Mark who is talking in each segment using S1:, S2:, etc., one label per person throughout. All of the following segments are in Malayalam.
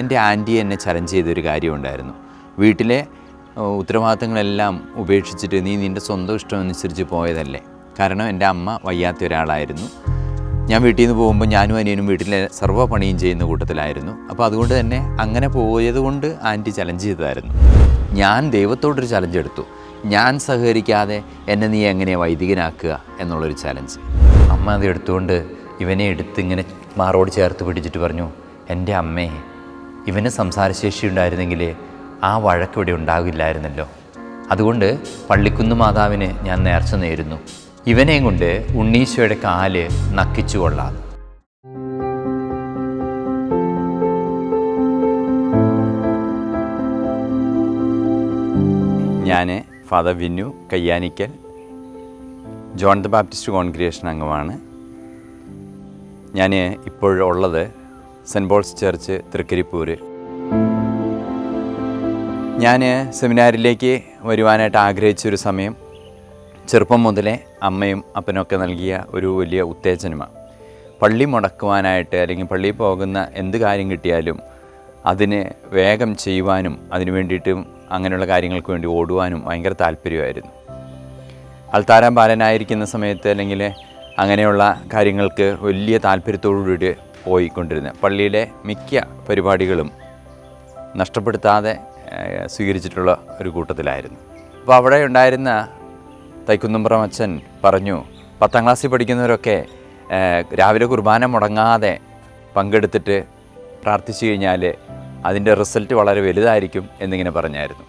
S1: എന്റെ ആന്റി എന്നെ ചലഞ്ച് ചെയ്തൊരു കാര്യമുണ്ടായിരുന്നു. വീട്ടിലെ ഉത്തരവാദിത്തങ്ങളെല്ലാം ഉപേക്ഷിച്ചിട്ട് നീ നിന്റെ സ്വന്തം ഇഷ്ടം അനുസരിച്ച് പോയതല്ലേ? കാരണം എന്റെ അമ്മ വയ്യാത്ത ഒരാളായിരുന്നു. ഞാൻ വീട്ടിൽ നിന്ന് പോകുമ്പോൾ ഞാനും അനിയനും വീട്ടിലെ സർവ പണിയും ചെയ്യുന്ന കൂട്ടത്തിലായിരുന്നു. അപ്പോൾ അതുകൊണ്ട് തന്നെ അങ്ങനെ പോയത് കൊണ്ട് ആന്റി ചലഞ്ച് ചെയ്തതായിരുന്നു. ഞാൻ ദൈവത്തോടൊരു ചലഞ്ച് എടുത്തു. ഞാൻ സഹകരിക്കാതെ എന്നെ നീ എങ്ങനെ വൈദികനാക്കുക എന്നുള്ളൊരു ചലഞ്ച് അമ്മ അത് എടുത്തുകൊണ്ട് ഇവനെ എടുത്ത് ഇങ്ങനെ മാറോട് ചേർത്ത് പിടിച്ചിട്ട് പറഞ്ഞു എന്റെ അമ്മേ ഇവന് സംസാരശേഷി ഉണ്ടായിരുന്നെങ്കിൽ ആ വഴക്ക് ഇവിടെ ഉണ്ടാകില്ലായിരുന്നല്ലോ. അതുകൊണ്ട് പള്ളിക്കുന്ന് മാതാവിന് ഞാൻ നേർച്ച നേരുന്നു. ഇവനെയും കൊണ്ട് ഉണ്ണീശോയുടെ കാൽ നക്കിച്ചു കൊള്ളാം. ഞാൻ father Vinu Kayyanikkal John the Baptist congregation അംഗമാണ്. ഞാൻ ഇപ്പോഴുള്ളത് സെന്റ് പോൾസ് ചർച്ച് തൃക്കരിപ്പൂർ ഞാൻ സെമിനാരിലേക്ക് വരുവാനായിട്ട് ആഗ്രഹിച്ചൊരു സമയം ചെറുപ്പം മുതലേ അമ്മയും അപ്പനൊക്കെ നൽകിയ ഒരു വലിയ ഉത്തേജനമാണ് പള്ളി മുടക്കുവാനായിട്ട് അല്ലെങ്കിൽ പള്ളിയിൽ പോകുന്ന എന്ത് കാര്യം കിട്ടിയാലും അതിന് വേഗം ചെയ്യുവാനും അതിനു വേണ്ടിയിട്ടും അങ്ങനെയുള്ള കാര്യങ്ങൾക്ക് വേണ്ടി ഓടുവാനും ഭയങ്കര താല്പര്യമായിരുന്നു. അൾത്താരാം ബാലനായിരിക്കുന്ന സമയത്ത് അല്ലെങ്കിൽ അങ്ങനെയുള്ള കാര്യങ്ങൾക്ക് വലിയ താല്പര്യത്തോടുകൂടി പോയിക്കൊണ്ടിരുന്നത്. പള്ളിയിലെ മിക്ക പരിപാടികളും നഷ്ടപ്പെടുത്താതെ സ്വീകരിച്ചിട്ടുള്ള ഒരു കൂട്ടത്തിലായിരുന്നു. അപ്പോൾ അവിടെ ഉണ്ടായിരുന്ന തൈക്കുന്നുംപുറം അച്ഛൻ പറഞ്ഞു പത്താം ക്ലാസ്സിൽ പഠിക്കുന്നവരൊക്കെ രാവിലെ കുർബാന മുടങ്ങാതെ പങ്കെടുത്തിട്ട് പ്രാർത്ഥിച്ചു കഴിഞ്ഞാൽ അതിന്റെ റിസൾട്ട് വളരെ വലുതായിരിക്കും എന്നിങ്ങനെ പറഞ്ഞായിരുന്നു.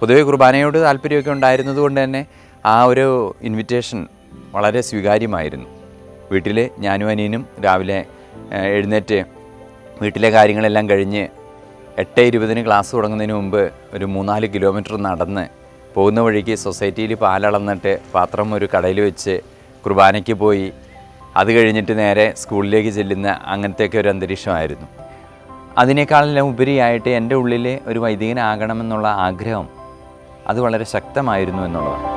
S1: പൊതുവെ കുർബാനയോട് താല്പര്യമൊക്കെ ഉണ്ടായിരുന്നത് കൊണ്ട് തന്നെ ആ ഒരു ഇൻവിറ്റേഷൻ വളരെ സ്വീകാര്യമായിരുന്നു. വീട്ടിൽ ഞാനും അനിയനും രാവിലെ എഴുന്നേറ്റ് വീട്ടിലെ കാര്യങ്ങളെല്ലാം കഴിഞ്ഞ് എട്ട് ഇരുപതിന് ക്ലാസ് തുടങ്ങുന്നതിന് മുമ്പ് ഒരു മൂന്നാൽ കിലോമീറ്റർ നടന്ന് പോകുന്ന വഴിക്ക് സൊസൈറ്റിയിൽ പാലളന്നിട്ട് പാത്രം ഒരു കടയിൽ വെച്ച് കുർബാനയ്ക്ക് പോയി. അത് കഴിഞ്ഞിട്ട് നേരെ സ്കൂളിലേക്ക് ചെല്ലുന്ന അങ്ങനത്തെയൊക്കെ ഒരു അന്തരീക്ഷമായിരുന്നു. അതിനേക്കാളെല്ലാം ഉപരിയായിട്ട് എന്റെ ഉള്ളിൽ ഒരു വൈദികനാകണമെന്നുള്ള ആഗ്രഹം അത് വളരെ ശക്തമായിരുന്നു എന്നുള്ളതാണ്.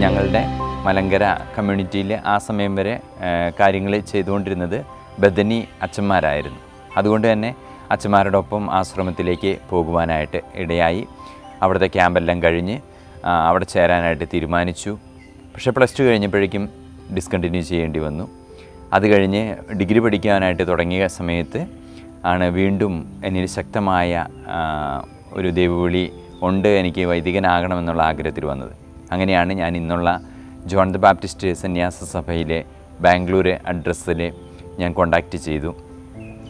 S1: ഞങ്ങളുടെ മലങ്കര കമ്മ്യൂണിറ്റിയിൽ ആ സമയം വരെ കാര്യങ്ങൾ ചെയ്തുകൊണ്ടിരുന്നത് ബദനി അച്ഛന്മാരായിരുന്നു. അതുകൊണ്ട് തന്നെ അച്ഛന്മാരോടൊപ്പം ആശ്രമത്തിലേക്ക് പോകുവാനായിട്ട് ഇടയായി. അവിടുത്തെ ക്യാമ്പെല്ലാം കഴിഞ്ഞ് അവിടെ ചേരാനായിട്ട് തീരുമാനിച്ചു. പക്ഷേ പ്ലസ് ടു കഴിഞ്ഞപ്പോഴേക്കും ഡിസ്കണ്ടിന്യൂ ചെയ്യേണ്ടി വന്നു. അത് കഴിഞ്ഞ് ഡിഗ്രി പഠിക്കാനായിട്ട് തുടങ്ങിയ സമയത്ത് ആണ് വീണ്ടും എന്നിൽ ശക്തമായ ഒരു ദൈവവിളി ഉണ്ട് എനിക്ക് വൈദികനാകണമെന്നുള്ള ആഗ്രഹത്തിൽ വന്നത്. അങ്ങനെയാണ് ഞാൻ ഇന്നുള്ള ജോൺ ദ ബാപ്റ്റിസ്റ്റ് സന്യാസ സഭയിലെ ബാംഗ്ലൂർ അഡ്രസ്സിൽ ഞാൻ കോണ്ടാക്റ്റ് ചെയ്തു.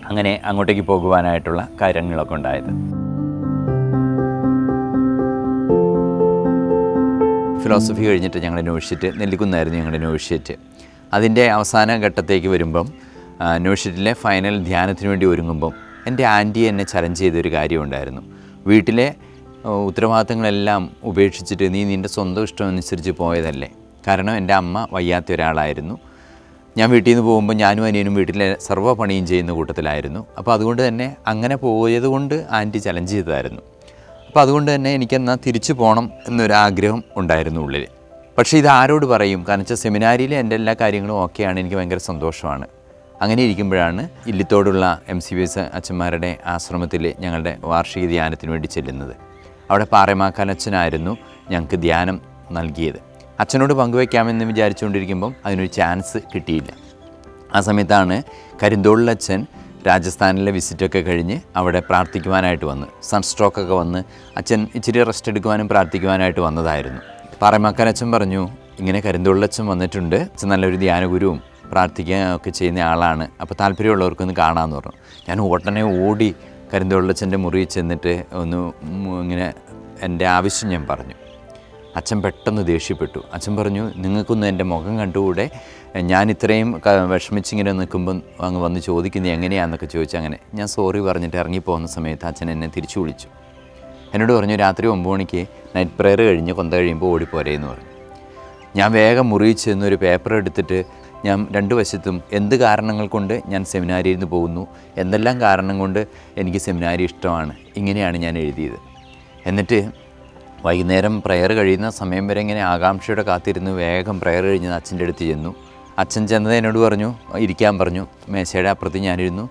S1: അങ്ങനെ അങ്ങോട്ടേക്ക് പോകുവാനായിട്ടുള്ള കാര്യങ്ങളൊക്കെ ഉണ്ടായത്. ഫിലോസഫി കഴിഞ്ഞിട്ട് ഞങ്ങളുടെ നോഷ്യറ്റ് നെല്ലിക്കുന്നായിരുന്നു ഞങ്ങളുടെ നോഷ്യറ്റ് അതിന്റെ അവസാന ഘട്ടത്തേക്ക് വരുമ്പം നോഷ്യറ്റിലെ ഫൈനൽ ധ്യാനത്തിന് വേണ്ടി ഒരുങ്ങുമ്പം എന്റെ ആന്റി എന്നെ ചലഞ്ച് ചെയ്തൊരു കാര്യമുണ്ടായിരുന്നു വീട്ടിലെ ഉത്തരവാദിത്തങ്ങളെല്ലാം ഉപേക്ഷിച്ചിട്ട് നീ നിന്റെ സ്വന്തം ഇഷ്ടമനുസരിച്ച് പോയതല്ലേ? കാരണം എന്റെ അമ്മ വയ്യാത്ത ഒരാളായിരുന്നു. ഞാൻ വീട്ടിൽ നിന്ന് പോകുമ്പോൾ ഞാനും അനിയനും വീട്ടിലെ സർവ പണിയും ചെയ്യുന്ന കൂട്ടത്തിലായിരുന്നു. അപ്പോൾ അതുകൊണ്ട് തന്നെ അങ്ങനെ പോയത് കൊണ്ട് ആന്റി ചലഞ്ച് ചെയ്തതായിരുന്നു. അപ്പോൾ അതുകൊണ്ട് തന്നെ എനിക്കെന്നാൽ തിരിച്ചു പോകണം എന്നൊരാഗ്രഹം ഉണ്ടായിരുന്നു ഉള്ളിൽ. പക്ഷേ ഇത് ആരോട് പറയും? കാരണം വെച്ചാൽ സെമിനാരിയിൽ എന്റെ എല്ലാ കാര്യങ്ങളും ഓക്കെയാണ് എനിക്ക് ഭയങ്കര സന്തോഷമാണ്. അങ്ങനെ ഇരിക്കുമ്പോഴാണ് ഇല്ലിത്തോടുള്ള എം സി ബി എസ് അച്ഛന്മാരുടെ ആശ്രമത്തിൽ ഞങ്ങളുടെ വാർഷിക ധ്യാനത്തിന് വേണ്ടി ചെല്ലുന്നത്. അവിടെ പാറമാക്കാലച്ഛനായിരുന്നു ഞങ്ങൾക്ക് ധ്യാനം നൽകിയത്. അച്ഛനോട് പങ്കുവയ്ക്കാമെന്ന് വിചാരിച്ചുകൊണ്ടിരിക്കുമ്പം അതിനൊരു ചാൻസ് കിട്ടിയില്ല. ആ സമയത്താണ് കരിന്തോളിലച്ഛൻ രാജസ്ഥാനിലെ വിസിറ്റൊക്കെ കഴിഞ്ഞ് അവിടെ പ്രാർത്ഥിക്കുവാനായിട്ട് വന്ന് സൺസ്ട്രോക്കൊക്കെ വന്ന് അച്ഛൻ ഇച്ചിരി റെസ്റ്റ് എടുക്കുവാനും പ്രാർത്ഥിക്കുവാനായിട്ട് വന്നതായിരുന്നു. പാറമാക്കാൻ അച്ഛൻ പറഞ്ഞു ഇങ്ങനെ കരിന്തോളിലച്ഛൻ വന്നിട്ടുണ്ട് അച്ഛൻ നല്ലൊരു ധ്യാനഗുരുവും പ്രാർത്ഥിക്കാൻ ഒക്കെ ചെയ്യുന്ന ആളാണ് അപ്പോൾ താല്പര്യമുള്ളവർക്കൊന്ന് കാണാമെന്ന് പറഞ്ഞു. ഞാൻ ഉടനെ ഓടി കരിന്തോളിലച്ഛന്റെ മുറിയിൽ ചെന്നിട്ട് ഒന്ന് ഇങ്ങനെ എന്റെ ആവശ്യം ഞാൻ പറഞ്ഞു. അച്ഛൻ പെട്ടെന്ന് ദേഷ്യപ്പെട്ടു. അച്ഛൻ പറഞ്ഞു നിങ്ങൾക്കൊന്ന് എന്റെ മുഖം കണ്ടുകൂടെ? ഞാൻ ഇത്രയും വിഷമിച്ചിങ്ങനെ നിൽക്കുമ്പം അങ്ങ് വന്ന് ചോദിക്കുന്നത് എങ്ങനെയാണെന്നൊക്കെ ചോദിച്ചു അങ്ങനെ ഞാൻ സോറി പറഞ്ഞിട്ട് ഇറങ്ങിപ്പോകുന്ന സമയത്ത് അച്ഛൻ എന്നെ തിരിച്ചു വിളിച്ചു. എന്നോട് പറഞ്ഞു രാത്രി ഒമ്പത് മണിക്ക് നൈറ്റ് പ്രെയർ കഴിഞ്ഞ് കൊന്ത കഴിയുമ്പോൾ ഓടിപ്പോരേ എന്ന് പറഞ്ഞു. ഞാൻ വേഗം മുറിയിച്ച് എന്നൊരു പേപ്പർ എടുത്തിട്ട് ഞാൻ രണ്ട് വശത്തും എന്ത് കാരണങ്ങൾ കൊണ്ട് ഞാൻ സെമിനാരിയിൽ നിന്ന് പോകുന്നു എന്തെല്ലാം കാരണം കൊണ്ട് എനിക്ക് സെമിനാരി ഇഷ്ടമാണ് ഇങ്ങനെയാണ് ഞാൻ എഴുതിയത്. എന്നിട്ട് വൈകുന്നേരം പ്രെയർ കഴിയുന്ന സമയം വരെ ഇങ്ങനെ ആകാംക്ഷയോടെ കാത്തിരുന്ന് വേഗം പ്രെയർ കഴിഞ്ഞ് അച്ഛന്റെ അടുത്ത് ചെന്നു. അച്ഛൻ ചെന്നത് എന്നോട് പറഞ്ഞു ഇരിക്കാൻ പറഞ്ഞു. മേശയുടെ അപ്പുറത്ത് ഞാനിരുന്നു.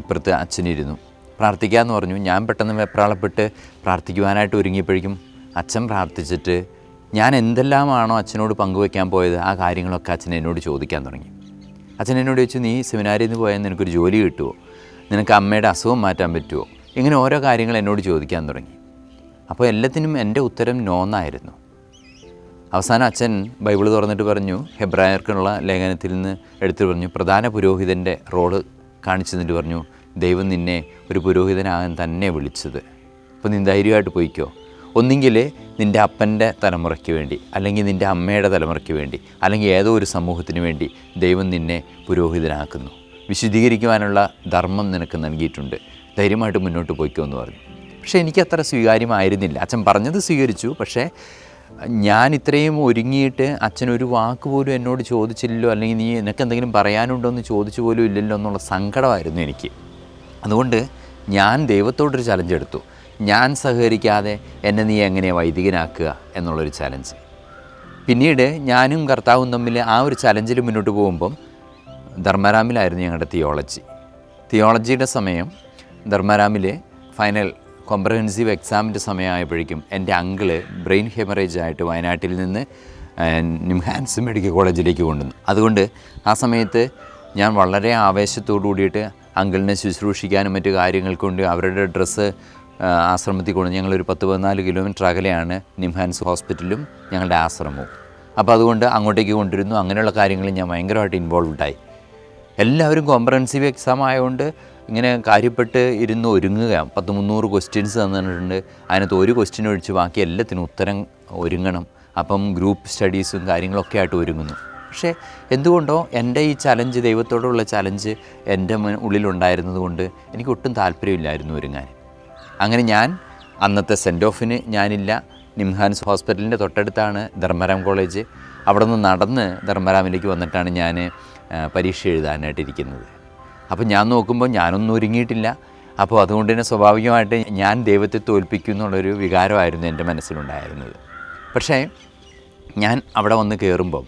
S1: ഇപ്പുറത്ത് അച്ഛനിരുന്നു. പ്രാർത്ഥിക്കാമെന്ന് പറഞ്ഞു. ഞാൻ പെട്ടെന്ന് വെപ്രാളപ്പെട്ട് പ്രാർത്ഥിക്കുവാനായിട്ട് ഒരുങ്ങിയപ്പോഴേക്കും അച്ഛൻ പ്രാർത്ഥിച്ചിട്ട് ഞാൻ എന്തെല്ലാമാണോ അച്ഛനോട് പങ്കുവയ്ക്കാൻ പോയത് ആ കാര്യങ്ങളൊക്കെ അച്ഛൻ എന്നോട് ചോദിക്കാൻ തുടങ്ങി. അച്ഛൻ എന്നോട് ചോദിച്ചു നീ സെമിനാരിൽ നിന്ന് പോയാൽ നിനക്കൊരു ജോലി കിട്ടുമോ നിനക്ക് അമ്മയുടെ അസുഖം മാറ്റാൻ പറ്റുമോ ഇങ്ങനെ ഓരോ കാര്യങ്ങൾ എന്നോട് ചോദിക്കാൻ തുടങ്ങി. അപ്പോൾ എല്ലാത്തിനും എന്റെ ഉത്തരം നോന്നായിരുന്നു. അവസാനം അച്ഛൻ ബൈബിൾ തുറന്നിട്ട് പറഞ്ഞു ഹെബ്രായർക്കുള്ള ലേഖനത്തിൽ നിന്ന് എടുത്തു പറഞ്ഞു പ്രധാന പുരോഹിതന്റെ റോൾ കാണിച്ചു തന്നിട്ട് പറഞ്ഞു ദൈവം നിന്നെ ഒരു പുരോഹിതനാകാൻ തന്നെ വിളിച്ചത്. അപ്പോൾ നീ ധൈര്യമായിട്ട് പോയിക്കോ. ഒന്നെങ്കിൽ നിന്റെ അപ്പന്റെ തലമുറയ്ക്ക് വേണ്ടി അല്ലെങ്കിൽ നിന്റെ അമ്മയുടെ തലമുറയ്ക്ക് വേണ്ടി അല്ലെങ്കിൽ ഏതോ ഒരു സമൂഹത്തിന് വേണ്ടി ദൈവം നിന്നെ പുരോഹിതനാക്കുന്നു. വിശുദ്ധീകരിക്കുവാനുള്ള ധർമ്മം നിനക്ക് നൽകിയിട്ടുണ്ട്. ധൈര്യമായിട്ട് മുന്നോട്ട് പോയിക്കോ എന്ന് പറഞ്ഞു. പക്ഷേ എനിക്കത്ര സ്വീകാര്യമായിരുന്നില്ല. അച്ഛൻ പറഞ്ഞത് സ്വീകരിച്ചു. പക്ഷേ ഞാൻ ഇത്രയും ഒരുങ്ങിയിട്ട് അച്ഛനൊരു വാക്ക് പോലും എന്നോട് ചോദിച്ചില്ലല്ലോ അല്ലെങ്കിൽ നീ നിനക്ക് എന്തെങ്കിലും പറയാനുണ്ടോ എന്ന് ചോദിച്ചു പോലും ഇല്ലല്ലോ എന്നുള്ള സങ്കടമായിരുന്നു എനിക്ക്. അതുകൊണ്ട് ഞാൻ ദൈവത്തോടൊരു ചലഞ്ച് എടുത്തു. ഞാൻ സഹകരിക്കാതെ എന്നെ നീ എങ്ങനെ വൈദികനാക്കുക എന്നുള്ളൊരു ചലഞ്ച് പിന്നീട് ഞാനും കർത്താവും തമ്മിൽ ആ ഒരു ചലഞ്ചിൽ മുന്നോട്ട് പോകുമ്പം ധർമ്മരാമിലായിരുന്നു ഞങ്ങളുടെ തിയോളജി തിയോളജിയുടെ സമയം ധർമ്മരാമിൽ ഫൈനൽ കോംപ്രഹെൻസീവ് എക്സാമിന്റെ സമയമായപ്പോഴേക്കും എന്റെ അങ്കിൾ ബ്രെയിൻ ഹെമറേജ് ആയിട്ട് വയനാട്ടിൽ നിന്ന് നിംഹാൻസ് മെഡിക്കൽ കോളേജിലേക്ക് കൊണ്ടുവന്നു. അതുകൊണ്ട് ആ സമയത്ത് ഞാൻ വളരെ ആവേശത്തോടു കൂടിയിട്ട് അങ്കിളിനെ ശുശ്രൂഷിക്കാനും മറ്റു കാര്യങ്ങൾക്ക് കൊണ്ട് അവരുടെ ഡ്രസ്സ് ആശ്രമത്തിൽ കൊണ്ട് ഞങ്ങളൊരു പത്ത് പതിനാല് കിലോമീറ്റർ അകലെയാണ് നിംഹാൻസ് ഹോസ്പിറ്റലും ഞങ്ങളുടെ ആശ്രമവും. അപ്പോൾ അതുകൊണ്ട് അങ്ങോട്ടേക്ക് കൊണ്ടിരുന്നു അങ്ങനെയുള്ള കാര്യങ്ങളിൽ ഞാൻ ഭയങ്കരമായിട്ട് ഇൻവോൾവ് ആയി. എല്ലാവരും കോംപ്രഹെൻസീവ് എക്സാം ആയതുകൊണ്ട് ഇങ്ങനെ കാര്യപ്പെട്ട് ഇരുന്ന് ഒരുങ്ങുക പത്ത് മുന്നൂറ് ക്വസ്റ്റ്യൻസ് തന്നിട്ടുണ്ട്. അതിനകത്ത് ഒരു ക്വസ്റ്റ്യൻ ഒഴിച്ച് ബാക്കി എല്ലാത്തിനും ഉത്തരം ഒരുങ്ങണം. അപ്പം ഗ്രൂപ്പ് സ്റ്റഡീസും കാര്യങ്ങളൊക്കെ ആയിട്ട് ഒരുങ്ങുന്നു. പക്ഷേ എന്തുകൊണ്ടോ എന്റെ ഈ ചലഞ്ച് ദൈവത്തോടുള്ള ചലഞ്ച് എന്റെ ഉള്ളിലുണ്ടായിരുന്നത് കൊണ്ട് എനിക്ക് ഒട്ടും താല്പര്യമില്ലായിരുന്നു ഒരുങ്ങാൻ. അങ്ങനെ ഞാൻ അന്നത്തെ സെന്റ് ഓഫിന് ഞാനില്ല. നിംഹാൻസ് ഹോസ്പിറ്റലിന്റെ തൊട്ടടുത്താണ് ധർമ്മരാം കോളേജ്. അവിടെ നിന്ന് നടന്ന് ധർമ്മരാമിലേക്ക് വന്നിട്ടാണ് ഞാൻ പരീക്ഷ എഴുതാനായിട്ടിരിക്കുന്നത്. അപ്പോൾ ഞാൻ നോക്കുമ്പോൾ ഞാനൊന്നും ഒരുങ്ങിയിട്ടില്ല. അപ്പോൾ അതുകൊണ്ട് തന്നെ സ്വാഭാവികമായിട്ട് ഞാൻ ദൈവത്തെ തോൽപ്പിക്കും എന്നുള്ളൊരു വികാരമായിരുന്നു എന്റെ മനസ്സിലുണ്ടായിരുന്നത്. പക്ഷേ ഞാൻ അവിടെ വന്ന് കയറുമ്പം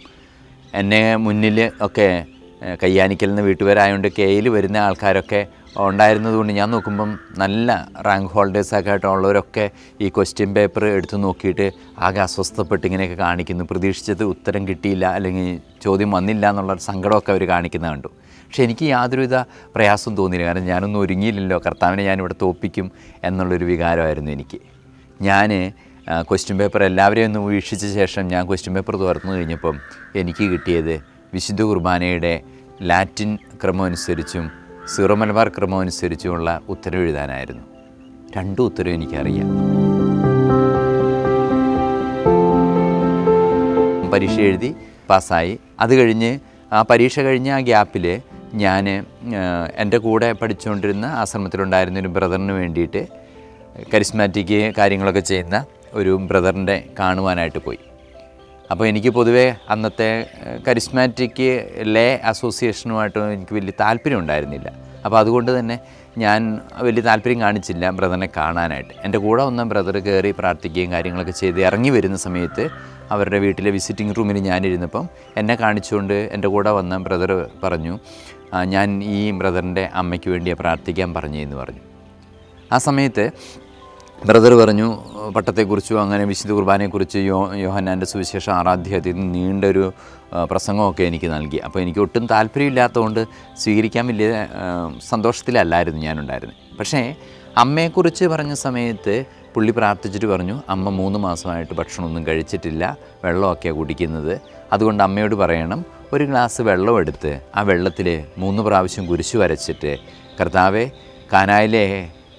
S1: എന്നെ മുന്നിൽ ഒക്കെ കയ്യാനിക്കൽ നിന്ന് വീട്ടുപേരായതുകൊണ്ട് കെയിൽ വരുന്ന ആൾക്കാരൊക്കെ ഉണ്ടായിരുന്നതുകൊണ്ട് ഞാൻ നോക്കുമ്പം നല്ല റാങ്ക് ഹോൾഡേഴ്സൊക്കെ ആയിട്ടുള്ളവരൊക്കെ ഈ ക്വസ്റ്റ്യൻ പേപ്പർ എടുത്ത് നോക്കിയിട്ട് ആകെ അസ്വസ്ഥപ്പെട്ട് ഇങ്ങനെയൊക്കെ കാണിക്കുന്നു. പ്രതീക്ഷിച്ചത് ഉത്തരം കിട്ടിയില്ല അല്ലെങ്കിൽ ചോദ്യം വന്നില്ല എന്നുള്ള സങ്കടമൊക്കെ അവർ കാണിക്കുന്നത് കണ്ടു. പക്ഷേ എനിക്ക് യാതൊരുവിധ പ്രയാസവും തോന്നിയില്ല. കാരണം ഞാനൊന്നും ഒരുങ്ങിയില്ലല്ലോ. കർത്താവിനെ ഞാനിവിടെ തോപ്പിക്കും എന്നുള്ളൊരു വികാരമായിരുന്നു എനിക്ക്. ഞാൻ ക്വസ്റ്റ്യൻ പേപ്പർ എല്ലാവരെയും ഒന്ന് വീക്ഷിച്ച ശേഷം ഞാൻ ക്വസ്റ്റ്യൻ പേപ്പർ തുറന്നു കഴിഞ്ഞപ്പം എനിക്ക് കിട്ടിയത് വിശുദ്ധ കുർബാനയുടെ ലാറ്റിൻ ക്രമം അനുസരിച്ചും സീറോ ക്രമം അനുസരിച്ചുമുള്ള ഉത്തരം എഴുതാനായിരുന്നു. രണ്ടും ഉത്തരവും എനിക്കറിയാം. പരീക്ഷ എഴുതി പാസ്സായി. അത് കഴിഞ്ഞ് ആ പരീക്ഷ കഴിഞ്ഞ ആ ഗ്യാപ്പിൽ ഞാൻ എന്റെ കൂടെ പഠിച്ചുകൊണ്ടിരുന്ന ആശ്രമത്തിലുണ്ടായിരുന്ന ഒരു ബ്രദറിന് വേണ്ടിയിട്ട് കരിസ്മാറ്റിക് കാര്യങ്ങളൊക്കെ ചെയ്യുന്ന ഒരു ബ്രദറിന്റെ കാണുവാനായിട്ട് പോയി. അപ്പോൾ എനിക്ക് പൊതുവേ അന്നത്തെ കരിസ്മാറ്റിക് ലേ അസോസിയേഷനുമായിട്ട് എനിക്ക് വലിയ താല്പര്യം ഉണ്ടായിരുന്നില്ല. അപ്പോൾ അതുകൊണ്ട് തന്നെ ഞാൻ വലിയ താല്പര്യം കാണിച്ചില്ല ബ്രദറിനെ കാണാനായിട്ട്. എന്റെ കൂടെ വന്ന ബ്രദർ കയറി പ്രാർത്ഥിക്കുകയും കാര്യങ്ങളൊക്കെ ചെയ്ത് ഇറങ്ങി വരുന്ന സമയത്ത് അവരുടെ വീട്ടിലെ വിസിറ്റിംഗ് റൂമിൽ ഞാനിരുന്നപ്പം എന്നെ കാണിച്ചുകൊണ്ട് എന്റെ കൂടെ വന്ന ബ്രദർ പറഞ്ഞു ഞാൻ ഈ ബ്രദറിന്റെ അമ്മയ്ക്ക് വേണ്ടിയാണ് പ്രാർത്ഥിക്കാൻ പറഞ്ഞു എന്ന് പറഞ്ഞു. ആ സമയത്ത് ബ്രദർ പറഞ്ഞു പട്ടത്തെക്കുറിച്ചും അങ്ങനെ വിശുദ്ധ കുർബാനയെക്കുറിച്ച് യോ യോഹന്നാന്റെ സുവിശേഷം ആറാധ്യായത്തിൽ നിന്ന് നീണ്ടൊരു പ്രസംഗമൊക്കെ എനിക്ക് നൽകി. അപ്പോൾ എനിക്ക് ഒട്ടും താല്പര്യമില്ലാത്തതുകൊണ്ട് സ്വീകരിക്കാൻ വലിയ സന്തോഷത്തിലല്ലായിരുന്നു ഞാനുണ്ടായിരുന്നത്. പക്ഷേ അമ്മയെക്കുറിച്ച് പറഞ്ഞ സമയത്ത് പുള്ളി പ്രാർത്ഥിച്ചിട്ട് പറഞ്ഞു അമ്മ മൂന്ന് മാസമായിട്ട് ഭക്ഷണമൊന്നും കഴിച്ചിട്ടില്ല വെള്ളമൊക്കെയാണ് കുടിക്കുന്നത്. അതുകൊണ്ട് അമ്മയോട് പറയണം ഒരു ഗ്ലാസ് വെള്ളം എടുത്ത് ആ വെള്ളത്തിൽ മൂന്ന് പ്രാവശ്യം കുരിശു വരച്ചിട്ട് കർത്താവെ കാനായിലെ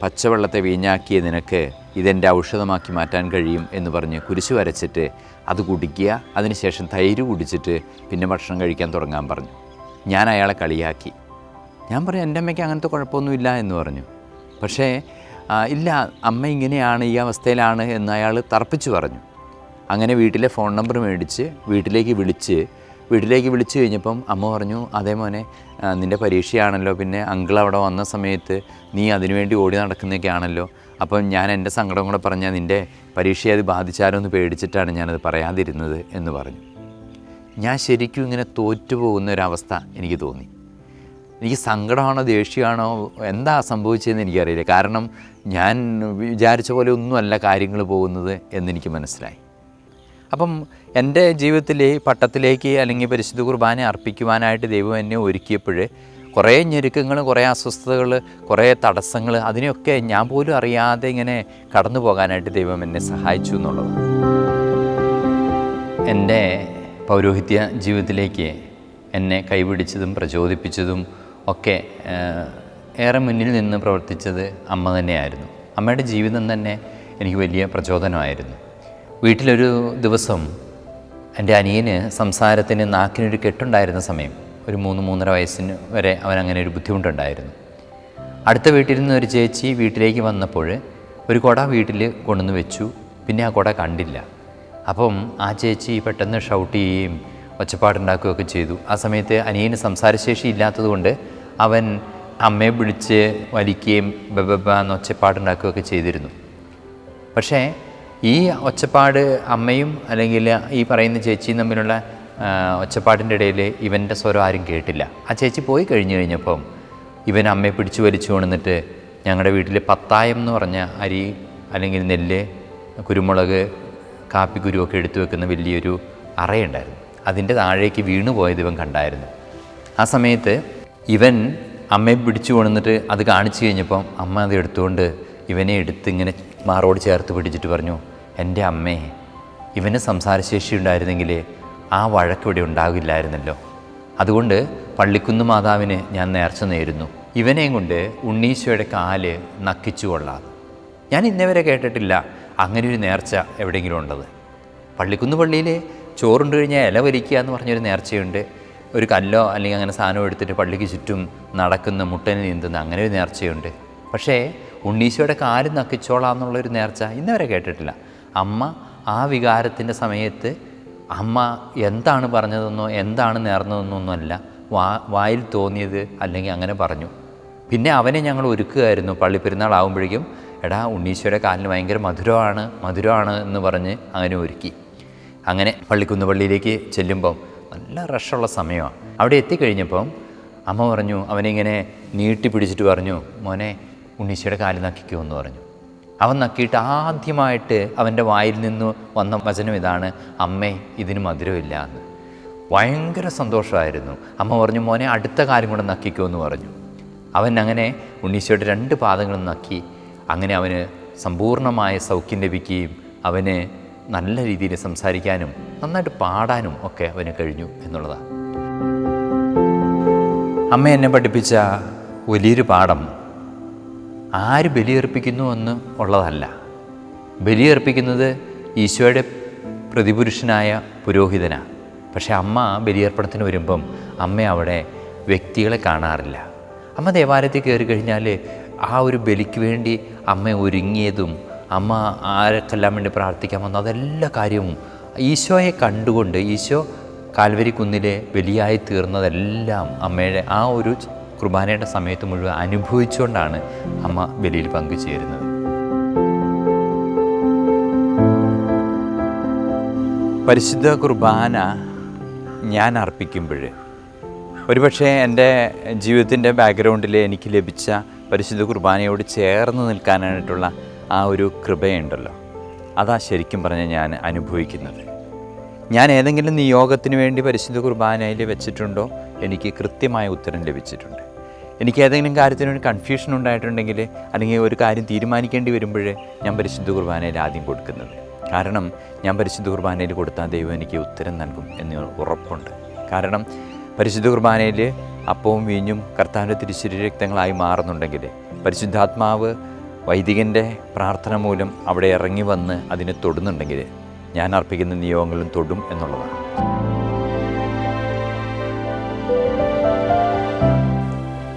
S1: പച്ചവെള്ളത്തെ വീഞ്ഞാക്കിയ നിനക്ക് ഇതെന്റെ ഔഷധമാക്കി മാറ്റാൻ കഴിയും എന്ന് പറഞ്ഞ് കുരിശു വരച്ചിട്ട് അത് കുടിക്കുക. അതിനുശേഷം തൈര് കുടിച്ചിട്ട് പിന്നെ ഭക്ഷണം കഴിക്കാൻ തുടങ്ങാൻ പറഞ്ഞു. ഞാൻ അയാളെ കളിയാക്കി. ഞാൻ പറഞ്ഞു എന്റെ അമ്മയ്ക്ക് അങ്ങനത്തെ കുഴപ്പമൊന്നുമില്ല എന്ന് പറഞ്ഞു. പക്ഷേ ഇല്ല അമ്മ ഇങ്ങനെയാണ് ഈ അവസ്ഥയിലാണ് എന്ന് അയാൾ തർപ്പിച്ചു പറഞ്ഞു. അങ്ങനെ വീട്ടിലെ ഫോൺ നമ്പർ മേടിച്ച് വീട്ടിലേക്ക് വിളിച്ച് വീട്ടിലേക്ക് വിളിച്ചു കഴിഞ്ഞപ്പം അമ്മ പറഞ്ഞു അതേ മോനെ നിന്റെ പരീക്ഷയാണല്ലോ. പിന്നെ അങ്കിൾ അവിടെ വന്ന സമയത്ത് നീ അതിനുവേണ്ടി ഓടി നടക്കുന്നതൊക്കെ ആണല്ലോ അപ്പം ഞാൻ എന്റെ സങ്കടം കൂടെ പറഞ്ഞാൽ നിന്റെ പരീക്ഷയെ അത് ബാധിച്ചാലോ എന്ന് പേടിച്ചിട്ടാണ് ഞാനത് പറയാതിരുന്നത് എന്ന് പറഞ്ഞു. ഞാൻ ശരിക്കും ഇങ്ങനെ തോറ്റു പോകുന്ന ഒരവസ്ഥ എനിക്ക് തോന്നി. എനിക്ക് സങ്കടമാണോ ദേഷ്യമാണോ എന്താ സംഭവിച്ചതെന്ന് എനിക്കറിയില്ല. കാരണം ഞാൻ വിചാരിച്ച പോലെ ഒന്നുമല്ല കാര്യങ്ങൾ പോകുന്നത് എന്നെനിക്ക് മനസ്സിലായി. അപ്പം എന്റെ ജീവിതത്തിൽ പട്ടത്തിലേക്ക് അല്ലെങ്കിൽ പരിശുദ്ധ കുർബാന അർപ്പിക്കുവാനായിട്ട് ദൈവം എന്നെ ഒരുക്കിയപ്പോൾ കുറേ ഞെരുക്കങ്ങൾ കുറേ അസ്വസ്ഥതകൾ കുറേ തടസ്സങ്ങൾ അതിനെയൊക്കെ ഞാൻ പോലും അറിയാതെ ഇങ്ങനെ കടന്നു പോകാനായിട്ട് ദൈവം എന്നെ സഹായിച്ചു എന്നുള്ളത് എന്റെ പൗരോഹിത്യ ജീവിതത്തിലേക്ക് എന്നെ കൈപിടിച്ചതും പ്രചോദിപ്പിച്ചതും ഒക്കെ ഏറെ മുന്നിൽ നിന്ന് പ്രവർത്തിച്ചത് അമ്മ തന്നെയായിരുന്നു. അമ്മയുടെ ജീവിതം തന്നെ എനിക്ക് വലിയ പ്രചോദനമായിരുന്നു. വീട്ടിലൊരു ദിവസം എന്റെ അനിയന് സംസാരത്തിന് നാക്കിനൊരു കെട്ടുണ്ടായിരുന്ന സമയം ഒരു മൂന്ന് മൂന്നര വയസ്സിന് വരെ അവനങ്ങനെ ഒരു ബുദ്ധിമുട്ടുണ്ടായിരുന്നു. അടുത്ത വീട്ടിൽ നിന്ന് ഒരു ചേച്ചി വീട്ടിലേക്ക് വന്നപ്പോൾ ഒരു കുട വീട്ടിൽ കൊണ്ടുവന്ന് വെച്ചു പിന്നെ ആ കുട കണ്ടില്ല. അപ്പം ആ ചേച്ചി പെട്ടെന്ന് ഷൗട്ട് ചെയ്യുകയും ഒച്ചപ്പാടുണ്ടാക്കുകയൊക്കെ ചെയ്തു. ആ സമയത്ത് അനിയന് സംസാരശേഷി ഇല്ലാത്തതുകൊണ്ട് അവൻ അമ്മയെ വിളിച്ച് വലിക്കുകയും ബബബ എന്ന് ഒച്ചപ്പാടുണ്ടാക്കുകയൊക്കെ ചെയ്തിരുന്നു. പക്ഷേ ഈ ഒച്ചപ്പാട് അമ്മയും അല്ലെങ്കിൽ ഈ പറയുന്ന ചേച്ചിയും തമ്മിലുള്ള ഒച്ചപ്പാടിന്റെ ഇടയിൽ ഇവന്റെ സ്വരം ആരും കേട്ടില്ല. ആ ചേച്ചി പോയി കഴിഞ്ഞു കഴിഞ്ഞപ്പം ഇവൻ അമ്മയെ പിടിച്ചു വലിച്ചു കൊണ്ടുവന്നിട്ട് ഞങ്ങളുടെ വീട്ടിൽ പത്തായം എന്ന് പറഞ്ഞ അരി അല്ലെങ്കിൽ നെല്ല് കുരുമുളക് കാപ്പി കാപ്പിക്കുരുവൊക്കെ എടുത്തു വെക്കുന്ന വലിയൊരു അറയുണ്ടായിരുന്നു. അതിന്റെ താഴേക്ക് വീണു പോയത് ഇവൻ കണ്ടായിരുന്നു. ആ സമയത്ത് ഇവൻ അമ്മയെ പിടിച്ചു കൊണ്ടുവന്നിട്ട് അത് കാണിച്ചു കഴിഞ്ഞപ്പം അമ്മ അത് എടുത്തുകൊണ്ട് ഇവനെ എടുത്ത് ഇങ്ങനെ മാറോട് ചേർത്ത് പിടിച്ചിട്ട് പറഞ്ഞു എന്റെ അമ്മേ ഇവന് സംസാരശേഷി ഉണ്ടായിരുന്നെങ്കിൽ ആ വഴക്കിവിടെ ഉണ്ടാകില്ലായിരുന്നല്ലോ. അതുകൊണ്ട് പള്ളിക്കുന്ന് മാതാവിന് ഞാൻ നേർച്ച നേരുന്നു. ഇവനെയും കൊണ്ട് ഉണ്ണീശോയുടെ കാൽ നക്കിച്ചു കൊള്ളാം. ഞാൻ ഇന്നേവരെ കേട്ടിട്ടില്ല അങ്ങനെ ഒരു നേർച്ച എവിടെയെങ്കിലും ഉണ്ടത്. പള്ളിക്കുന്ന് പള്ളിയിൽ ചോറുണ്ട് കഴിഞ്ഞാൽ ഇല വലിക്കുക എന്ന് പറഞ്ഞൊരു നേർച്ചയുണ്ട്. ഒരു കല്ലോ അല്ലെങ്കിൽ അങ്ങനെ സാധനം എടുത്തിട്ട് പള്ളിക്ക് ചുറ്റും നടക്കുന്ന മുട്ടന് നീന്തുന്ന അങ്ങനെ ഒരു നേർച്ചയുണ്ട്. പക്ഷേ ഉണ്ണീശോയുടെ കാൽ നക്കിച്ചോളാം എന്നുള്ളൊരു നേർച്ച ഇന്നവരെ കേട്ടിട്ടില്ല. അമ്മ ആ വികാരത്തിന്റെ സമയത്ത് അമ്മ എന്താണ് പറഞ്ഞതെന്നോ എന്താണ് നേർന്നതെന്നോ വാ വായിൽ തോന്നിയത് അല്ലെങ്കിൽ അങ്ങനെ പറഞ്ഞു. പിന്നെ അവനെ ഞങ്ങൾ ഒരുക്കുകയായിരുന്നു. പള്ളി പെരുന്നാൾ ആകുമ്പോഴേക്കും എടാ ഉണ്ണീശോയുടെ കാലിന് ഭയങ്കര മധുരമാണ് മധുരമാണ് എന്ന് പറഞ്ഞ് അങ്ങനെ ഒരുക്കി. അങ്ങനെ പള്ളിക്കുന്ന് പള്ളിയിലേക്ക് ചെല്ലുമ്പം നല്ല റഷുള്ള സമയമാണ്. അവിടെ എത്തിക്കഴിഞ്ഞപ്പം അമ്മ പറഞ്ഞു അവനിങ്ങനെ നീട്ടി പിടിച്ചിട്ട് പറഞ്ഞു മോനെ ഉണ്ണീശോയുടെ കാലിൽ നക്കിക്കോ എന്ന് പറഞ്ഞു. അവൻ നക്കിയിട്ട് ആദ്യമായിട്ട് അവന്റെ വായിൽ നിന്ന് വന്ന വചനം ഇതാണ് അമ്മേ ഇതിന് മധുരമില്ല എന്ന്. ഭയങ്കര സന്തോഷമായിരുന്നു. അമ്മ പറഞ്ഞു മോനെ അടുത്ത കാര്യം കൂടെ നക്കിക്കോ എന്ന് പറഞ്ഞു. അവൻ അങ്ങനെ ഉണ്ണീശോയുടെ രണ്ട് പാദങ്ങളും നക്കി അങ്ങനെ അവന് സമ്പൂർണമായ സൗഖ്യം ലഭിക്കുകയും അവന് നല്ല രീതിയിൽ സംസാരിക്കാനും നന്നായിട്ട് പാടാനും ഒക്കെ അവന് കഴിഞ്ഞു എന്നുള്ളതാണ്. അമ്മ എന്നെ പഠിപ്പിച്ച വലിയൊരു പാഠം ആര് ബലിയർപ്പിക്കുന്നു എന്ന് ഉള്ളതല്ല. ബലിയർപ്പിക്കുന്നത് ഈശോയുടെ പ്രതിപുരുഷനായ പുരോഹിതനാണ് പക്ഷേ അമ്മ ബലിയർപ്പണത്തിന് വരുമ്പം അമ്മ അവിടെ വ്യക്തികളെ കാണാറില്ല. അമ്മ ദേവാലയത്തിൽ കയറി കഴിഞ്ഞാൽ ആ ഒരു ബലിക്ക് വേണ്ടി അമ്മ ഒരുങ്ങിയതും അമ്മ ആരെക്കെല്ലാം വേണ്ടി പ്രാർത്ഥിക്കാൻ വന്നു അതെല്ലാ കാര്യവും ഈശോയെ കണ്ടുകൊണ്ട് ഈശോ കാൽവരി കുന്നിലെ ബലിയായി തീർന്നതെല്ലാം അമ്മയുടെ ആ ഒരു കുർബാനയുടെ സമയത്ത് മുഴുവൻ അനുഭവിച്ചുകൊണ്ടാണ് അമ്മ ബലിയിൽ പങ്കുചേരുന്നത്. പരിശുദ്ധ കുർബാന ഞാൻ അർപ്പിക്കുമ്പോൾ ഒരുപക്ഷെ എന്റെ ജീവിതത്തിന്റെ ബാക്ക്ഗ്രൗണ്ടിൽ എനിക്ക് ലഭിച്ച പരിശുദ്ധ കുർബാനയോട് ചേർന്ന് നിൽക്കാനായിട്ടുള്ള ആ ഒരു കൃപയുണ്ടല്ലോ. അതാ ശരിക്കും പറഞ്ഞാൽ ഞാൻ അനുഭവിക്കുന്നത്. ഞാൻ ഏതെങ്കിലും നിയോഗത്തിന് വേണ്ടി പരിശുദ്ധ കുർബാനയിൽ വെച്ചിട്ടുണ്ടോ? എനിക്ക് കൃത്യമായ ഉത്തരം ലഭിച്ചിട്ടുണ്ട്. എനിക്ക് ഏതെങ്കിലും കാര്യത്തിനൊരു കൺഫ്യൂഷൻ ഉണ്ടായിട്ടുണ്ടെങ്കിൽ അല്ലെങ്കിൽ ഒരു കാര്യം തീരുമാനിക്കേണ്ടി വരുമ്പോൾ ഞാൻ പരിശുദ്ധ കുർബാനയിൽ ആദ്യം കൊടുക്കുന്നത്. കാരണം ഞാൻ പരിശുദ്ധ കുർബാനയിൽ കൊടുത്താൽ ദൈവം എനിക്ക് ഉത്തരം നൽകും എന്ന് ഉറപ്പുണ്ട്. കാരണം പരിശുദ്ധ കുർബാനയിൽ അപ്പവും വീഞ്ഞും കർത്താവിന്റെ തിരിച്ചിരി രക്തങ്ങളായി മാറുന്നുണ്ടെങ്കിൽ പരിശുദ്ധാത്മാവ് വൈദികന്റെ പ്രാർത്ഥന മൂലം അവിടെ ഇറങ്ങി വന്ന് അതിനെ തൊടുന്നുണ്ടെങ്കിൽ ഞാൻ അർപ്പിക്കുന്ന നിയോഗങ്ങളും തൊടും എന്നുള്ളതാണ്.